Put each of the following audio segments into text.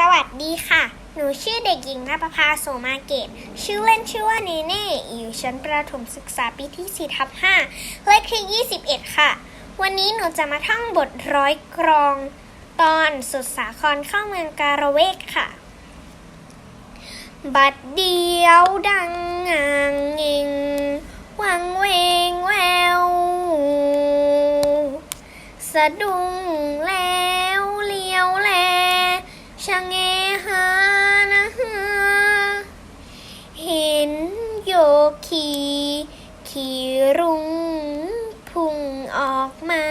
สวัสดีค่ะ หนูชื่อเด็กหญิงนภพาโสมาเกต ชื่อเล่นชื่อว่าเนเน่ อยู่ชั้นประถมศึกษาปีที่4ทับ5เลขที่ 21 ค่ะ วันนี้หนูจะมาท่องบทร้อยกรอง ตอนสุดสาครเข้าเมืองการะเวกค่ะ บัดเดียวดังงางเงงวังเวงแวว สะดุ้งแล้วเลี้ยวแล้ว ชะเงหานะฮะเห็นโยคี ขี่รุ้งพุ่งออกมา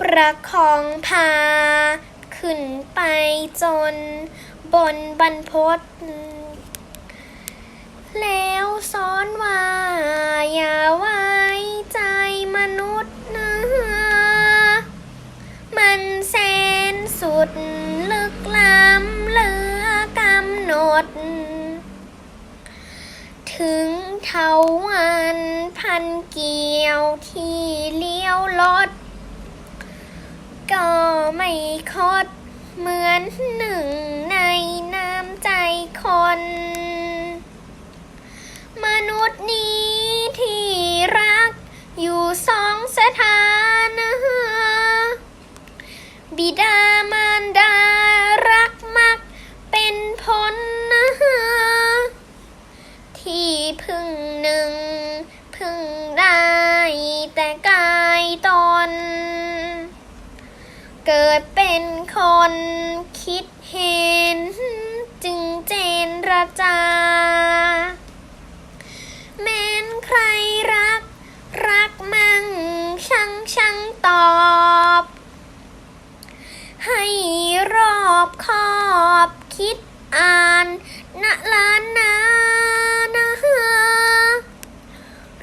ประคองพา ขึ้นไปจนบนบรรพตแล้วสอนวาย สุด ลึกล้ำเหลือกำหนด ถึงเทาวันพันเกี่ยวที่เลี้ยวรถก็ไม่คดเหมือนหนึ่งในน้ำใจคน มนุษย์นี้ที่รักอยู่สองสถาน บิดามารดารักมักเป็นผลนะที่พึ่งหนึ่ง พึ่งได้แต่กานนะล้านนานะ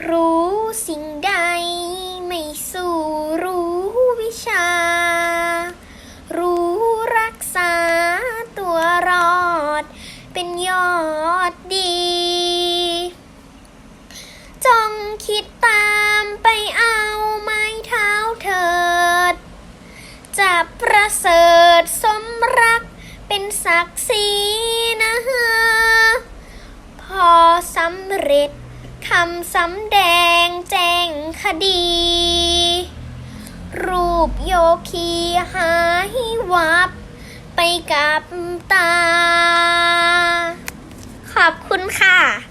รู้สิ่งใด ไม่สู้รู้วิชา รู้รักษาตัวรอด เป็นยอดดี จงคิดตามไปเอาไม้เท้าเถิดจะประเสริ สำเร็จคำสำแดงแจ้งคดี รูปโยคีหายวับ ไปกับตา ขอบคุณค่ะ